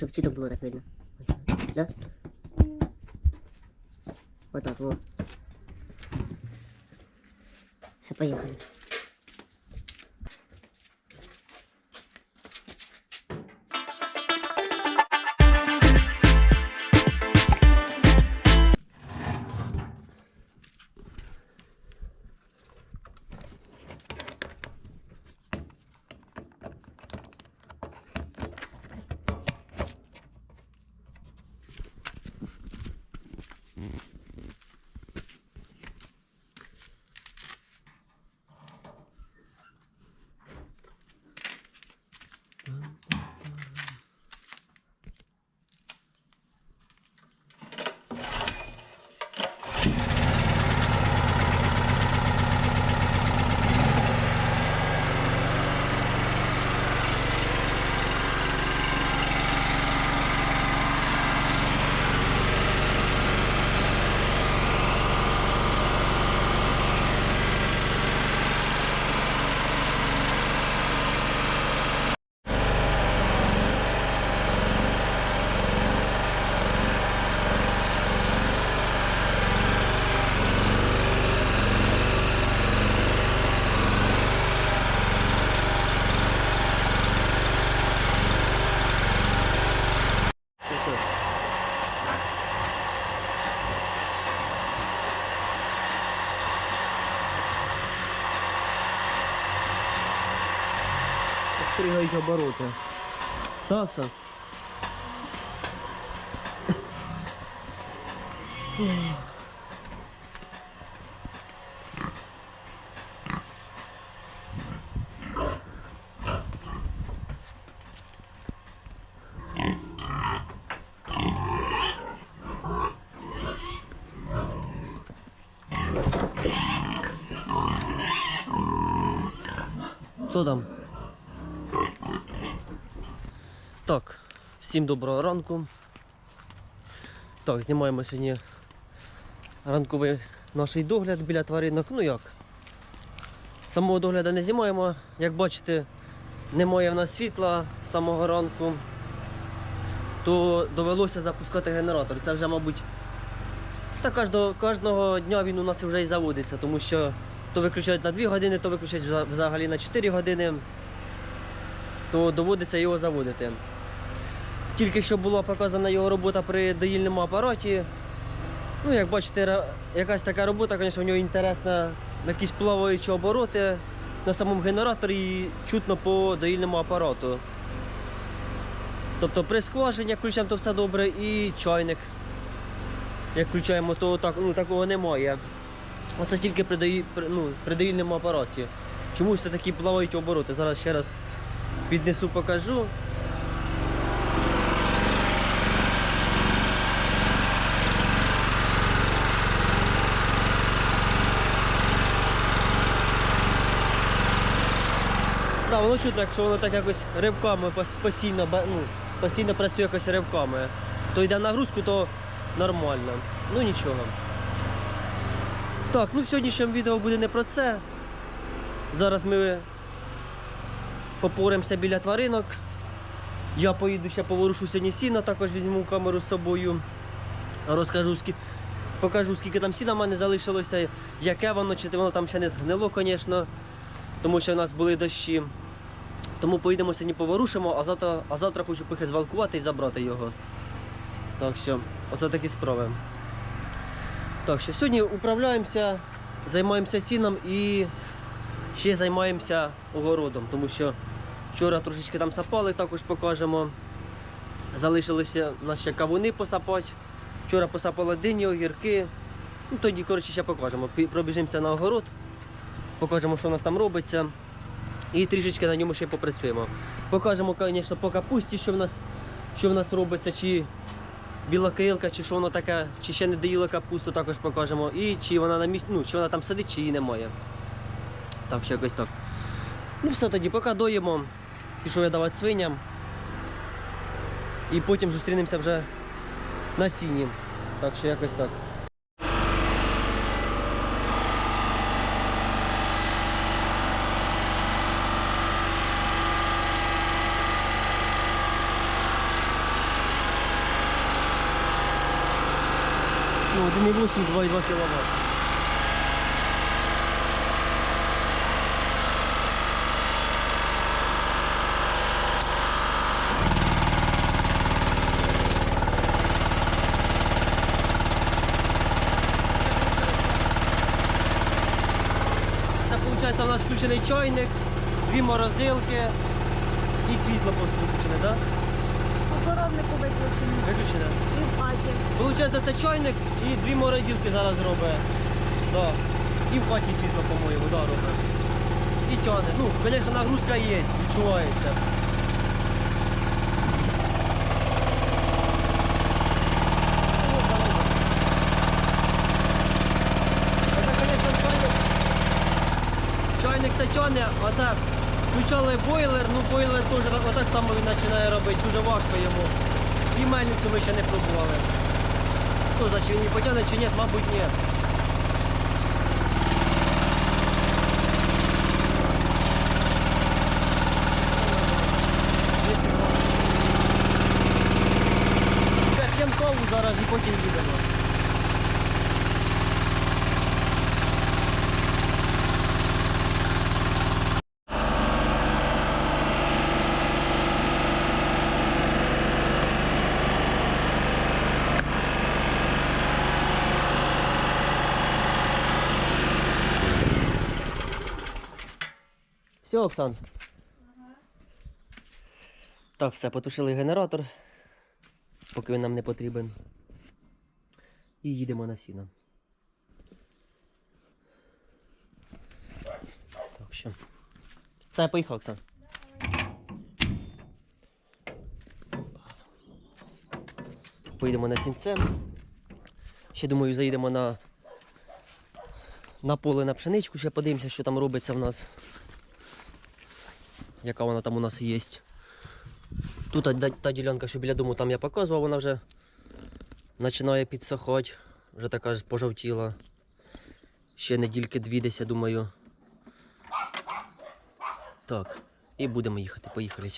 щоб чітко було так видно. Да? Отак, во. Все, поїхали. Пригають обороти. Так, Саш? Що там? Так, всім доброго ранку. Так, знімаємо сьогодні ранковий наш догляд біля тваринок. Ну як? Самого догляду не знімаємо. Як бачите, немає в нас світла з самого ранку, то довелося запускати генератор. Це вже, мабуть, та кожного, кожного дня він у нас вже і заводиться, тому що то виключають на 2 години, то виключають взагалі на 4 години, то доводиться його заводити. Тільки що була показана його робота при доїльному апараті. Ну, як бачите, якась така робота, звісно, у нього інтересна, якісь плаваючі обороти на самому генераторі і чутно по доїльному апарату. Тобто при скважині, як включаємо, то все добре, і чайник. Як включаємо, то так, ну, такого немає. Оце тільки при, ну, при доїльному апараті. Чомусь це такі плавають обороти. Зараз ще раз піднесу, покажу. Да, воно чутно, якщо воно так якось ривками постійно, ну, постійно працює якось ривками, то йде нагрузку, то нормально. Ну нічого. Так, ну в сьогоднішньому відео буде не про це. Зараз ми попоремося біля тваринок. Я поїду ще поворушу сьогодні сіна, також візьму камеру з собою. Розкажу, скільки, покажу, скільки там сіна в мене залишилося, яке воно, чи воно там ще не згнило, звісно тому що в нас були дощі. Тому поїдемо сьогодні поворушимо, а завтра, а завтра хочу поїхати звалкувати і забрати його. Так що, оце такі справи. Так що сьогодні управляємося, займаємося сіном і ще займаємося огородом, тому що вчора трошечки там сапали, також покажемо. Залишилися у нас ще кавуни посапати. Вчора посапали дині, огірки. Ну, тоді, коротше, ще покажемо. Пробіжимося на огород покажемо, що у нас там робиться. І трішечки на ньому ще попрацюємо. Покажемо, звісно, по капусті, що в нас, що в нас робиться, чи біла крилка, чи що воно таке, чи ще не доїла капусту, також покажемо. І чи вона на місці, ну, чи вона там сидить, чи її немає. Так, що якось так. Ну все тоді, поки доїмо, пішов я давати свиням. І потім зустрінемося вже на сіні. Так що якось так. Ну, 1,8, 2,2 кВт. Це виходить у нас включений чайник, дві морозилки і світло просто виключене, так? Охороннику виключені. Виключене. І в хаті. Получається, це чайник і дві морозилки зараз робить. Да. І в хаті світло, по-моєму, да, робить. І тягне. Ну, звісно, нагрузка є, відчувається. Чайник це тягне, а це включали бойлер, ну бойлер теж отак само він починає робити, дуже важко йому. І мельницю ми ще не пробували. Ну, значить він її потягне чи ні, мабуть, ні. Каву зараз і потім їдемо. Все, Оксан. Так, все, потушили генератор, поки він нам не потрібен. І їдемо на сіно. Так, що. Все, поїхав, Оксан. Поїдемо на сінце. Ще думаю, заїдемо на, на поле на пшеничку, ще подивимося, що там робиться в нас яка вона там у нас є. Тут та, ділянка, що біля дому там я показував, вона вже починає підсохати, вже така ж пожовтіла. Ще недільки дві десь, я думаю. Так, і будемо їхати, поїхали.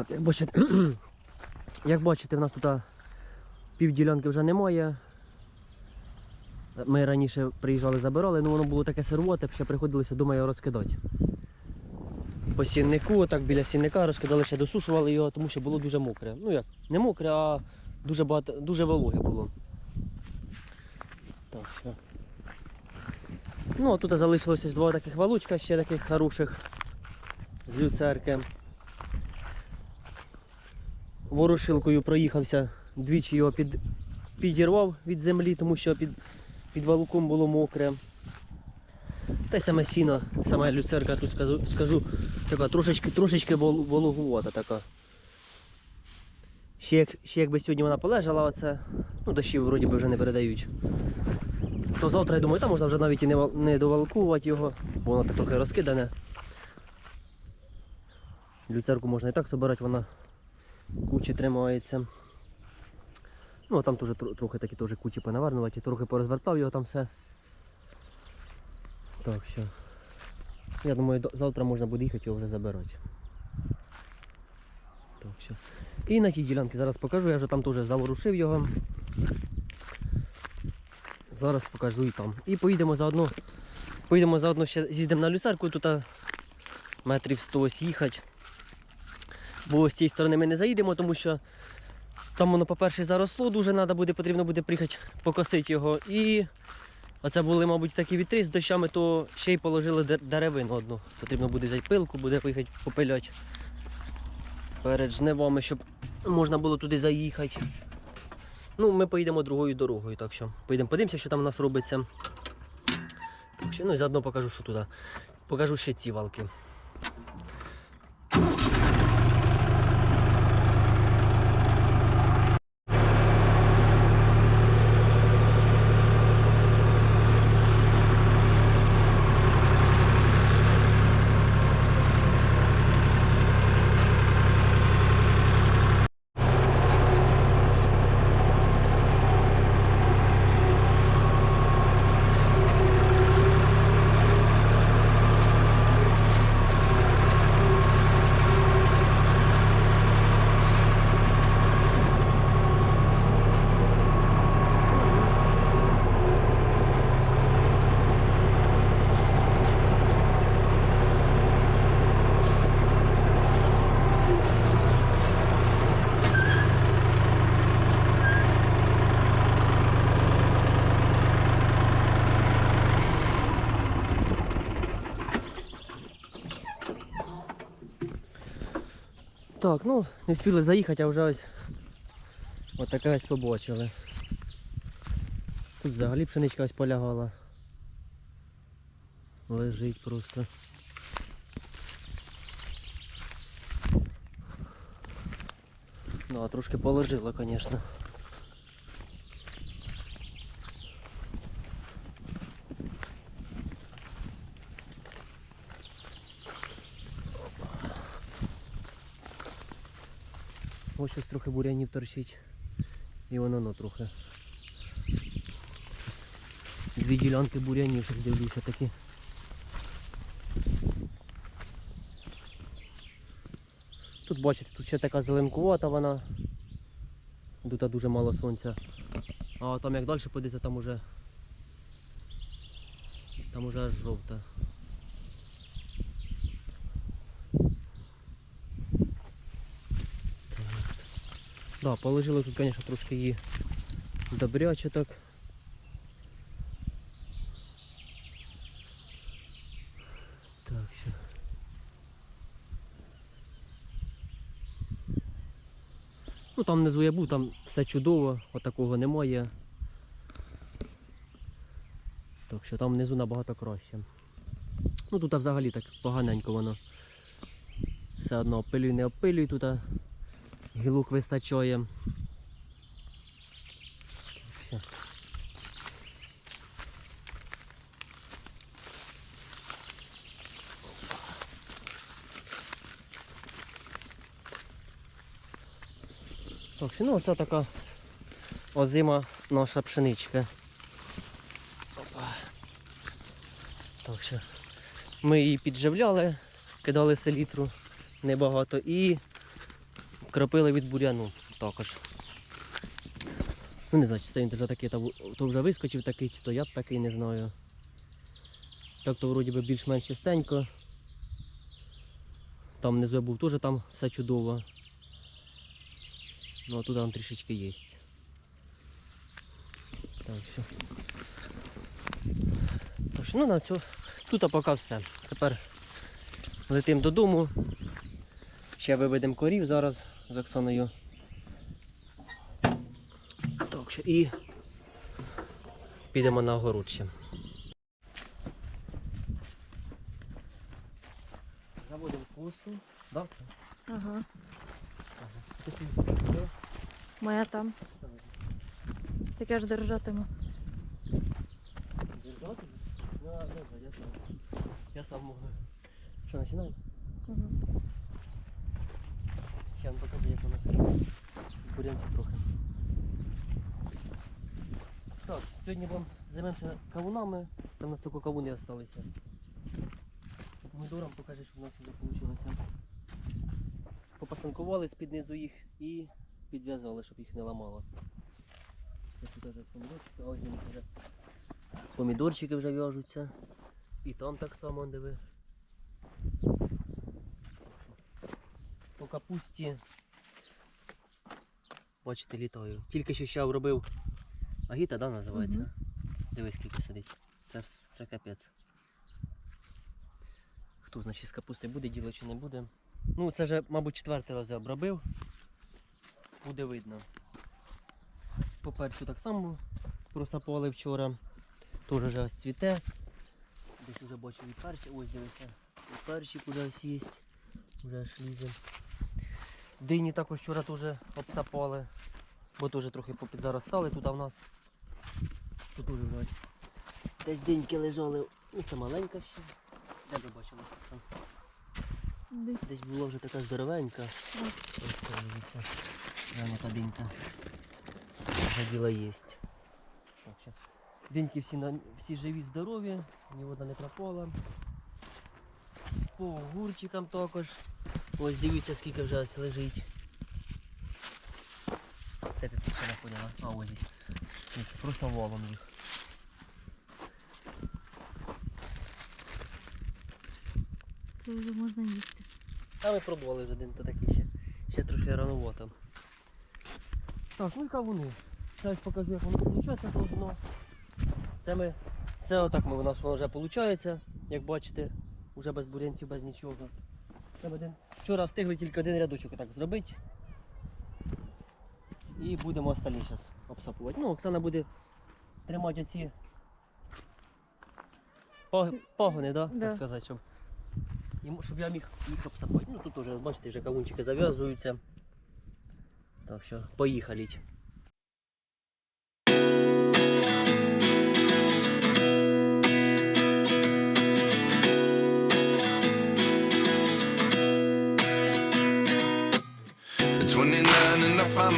Так, як бачите, як бачите, в нас тут півділянки вже немає. Ми раніше приїжджали, забирали, ну воно було таке сирвоте, ще приходилося дома його розкидати. По сіннику, так біля сінника розкидали, ще досушували його, тому що було дуже мокре. Ну як, не мокре, а дуже багато, дуже вологе було. Так, що. Ну, а тут залишилося два таких валучка, ще таких хороших з люцерки. Ворошилкою проїхався, двічі його під, підірвав від землі, тому що під, під валуком було мокре. Та й саме сіно, сама люцерка, тут скажу, скажу така трошечки, трошечки вол- вологувата така. Ще, як, ще якби сьогодні вона полежала, оце, ну дощів вроді би вже не передають. То завтра, я думаю, там можна вже навіть і не, не довалкувати його, бо воно так трохи розкидане. Люцерку можна і так збирати, вона кучі тримається. Ну, там теж трохи такі теж кучі понавернувати, трохи порозвертав його там все. Так що. Я думаю, завтра можна буде їхати його вже забирати. Так що. І на тій ділянці зараз покажу, я вже там теж заворушив його. Зараз покажу і там. І поїдемо заодно. Поїдемо заодно ще з'їздимо на люцерку, тут метрів 100 їхати. Бо з цієї сторони ми не заїдемо, тому що там воно, по-перше, заросло, дуже треба буде, потрібно буде приїхати покосити його. І оце були, мабуть, такі вітри з дощами, то ще й положили дер- деревину одну. Потрібно буде взяти пилку, буде поїхати попиляти перед жнивами, щоб можна було туди заїхати. Ну, ми поїдемо другою дорогою, так що поїдемо подивимося, що там у нас робиться. Так що, ну і заодно покажу, що туди. Покажу ще ці валки. Так, ну, не встигли заїхати, а вже ось отаке ось побачили. Тут взагалі пшеничка ось полягала. Лежить просто. Ну, а трошки положила, звісно. Ось щось трохи бурянів торчить. І воно ну, трохи. Дві ділянки бурянів, дивлюся такі. Тут бачите, тут ще така зеленкувата вона. Тут дуже мало сонця. А там як далі подивитися, там уже. Там уже аж жовта. Да, положили тут, конечно, трошки її добряче так. Так, все. Ну там внизу я був, там все чудово, отакого немає. Так що там внизу набагато краще. Ну тут взагалі так поганенько воно. Все одно опилюй, не опилюй тут. Гілок вистачає. Так, ну оце така озима наша пшеничка. Опа. Так що ми її підживляли, кидали селітру небагато і кропили від буряну також. Ну не знаю, чи це він вже такий, то, вже вискочив такий, чи то я б такий, не знаю. Так то вроді би більш-менш чистенько. Там внизу був теж там все чудово. Ну а тут там трішечки є. Так, все. Що, ну на цю. Тут поки все. Тепер летимо додому. Ще виведемо корів зараз з Оксаною. Так що і підемо на огород ще. Заводимо косу. Да? Ага. Моя там. Так я ж держатиму. Держати? Ну, добре, я сам. Я сам можу. Що, починаємо? Угу. Ще вам покажу, як воно бурянці трохи. Так, сьогодні вам займемося кавунами. Там у нас тільки кавуни залишилися. По помідорам покажи, що в нас вже вийшло. Попасанкували з-під низу їх і підв'язали, щоб їх не ламало. Помідорчики вже в'яжуться. І там так само диви. По капусті. Бачите, літаю. Тільки що ще робив агіта, да, називається? Мгм. Дивись, скільки сидить. Це, це капець. Хто значить з капусти буде діло чи не буде. Ну, це вже, мабуть, четвертий раз я обробив. Буде видно. По перцю так само просапали вчора. Теж вже ось цвіте. Десь вже бачу і перчик. Ось дивися. І перчик уже ось є. Вже аж лізе. Дині також вчора теж обсапали, бо теж трохи попідзаростали тут в нас. Тут теж бачу. Десь диньки лежали. Ну це маленька ще. Де ви бачили? Десь. Десь була вже така здоровенька. Ось. Ось це дивіться. Прямо та динька. Вже діло. Так, що. Диньки всі, на, всі живі, здорові, ні одна не пропала. По огурчикам також. Ось дивіться, скільки вже ось лежить. Ти тут ще не поняла? А ось. їх. Дивіться, Просто валом їх. Це вже можна їсти. А ми пробували вже один, то такий ще. Ще трохи рановато. Так, ну і кавуни. Зараз покажу, як воно виходить должно. Це ми. Це отак ми, у нас воно вже виходить, як бачите, вже без бурянців, без нічого. Це один Вчора встигли тільки один рядочок так зробити. І будемо остальні зараз обсапувати. Ну, Оксана буде тримати оці погони, да? Да. так сказати, щоб, щоб я міг їх обсапати. Ну тут вже, бачите, вже кавунчики зав'язуються. Так що, поїхали.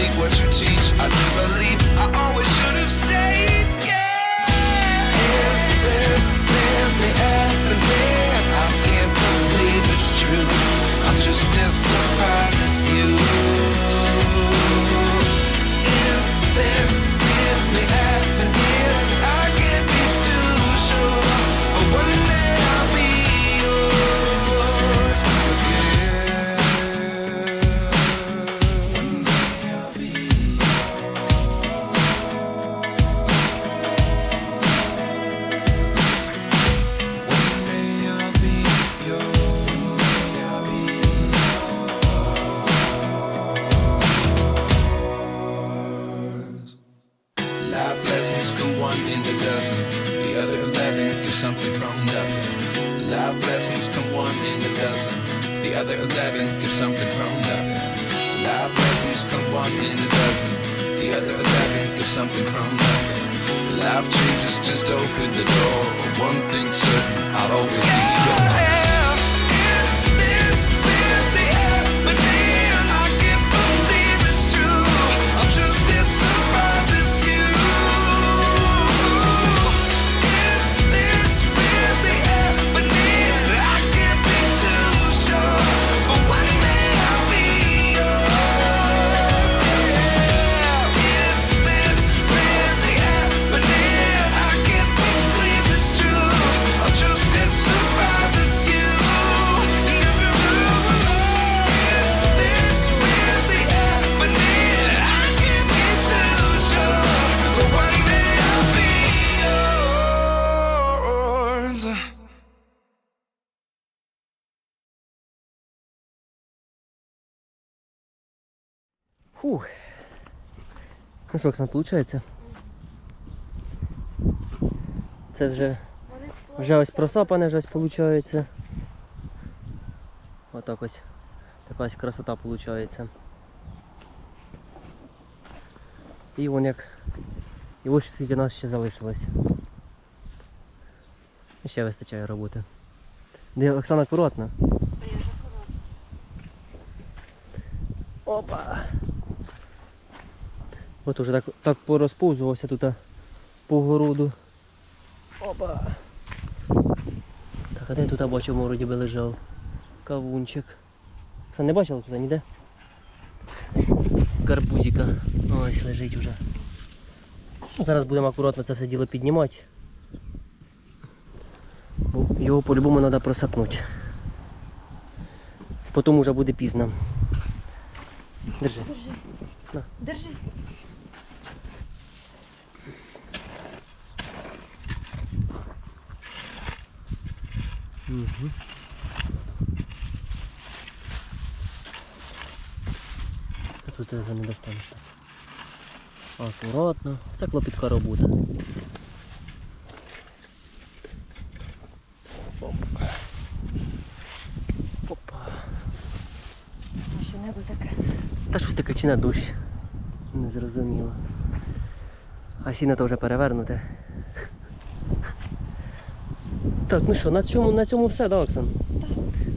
see what you Фух. Ну що, Оксан, виходить? Це вже, вже ось просапане, вже ось виходить. Отак ось. Така ось красота виходить. І вон як. І ось скільки нас ще залишилось. Ще вистачає роботи. Де Оксана акуратно. Опа! От уже так, так порозповзувався тут по городу. Опа! Так, а де тут бачив, вроді би лежав? Кавунчик. Це не бачила тут ніде? Карбузика. Ось лежить вже. Ну, зараз будемо акуратно це все діло піднімати. Бо його по-любому треба просапнути. Потім вже буде пізно. Держи. Держи. Держи. Угу. Тут ти вже не достанеш. Акуратно. Це клопітка робота. Ще небо таке. Та щось таке чи на дощ. Не зрозуміло. А сіно то вже перевернуте. Так, ну що, на цьому, на цьому все, да, Оксан?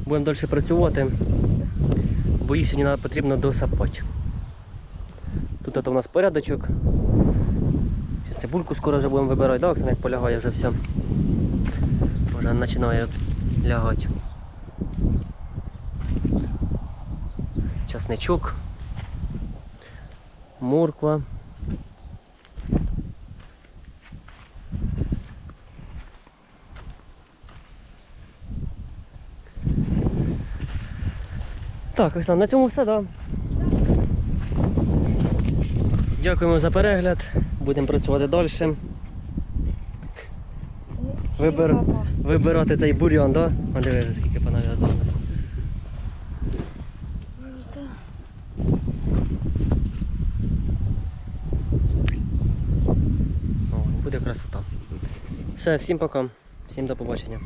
Будемо далі працювати. Бо їх сьогодні потрібно досапати. Тут у нас порядочок. Ще цибульку скоро вже будемо вибирати, да, Оксан, як полягає вже все. Вже починає лягати. Часничок. Морква. Так, Оксана, на цьому все, так. Да. Дякуємо за перегляд. Будемо працювати далі. Папа. Вибирати цей бур'ян, так? Да? А диви, скільки понав'язано. Буде красота. Все, всім пока. Всім до побачення.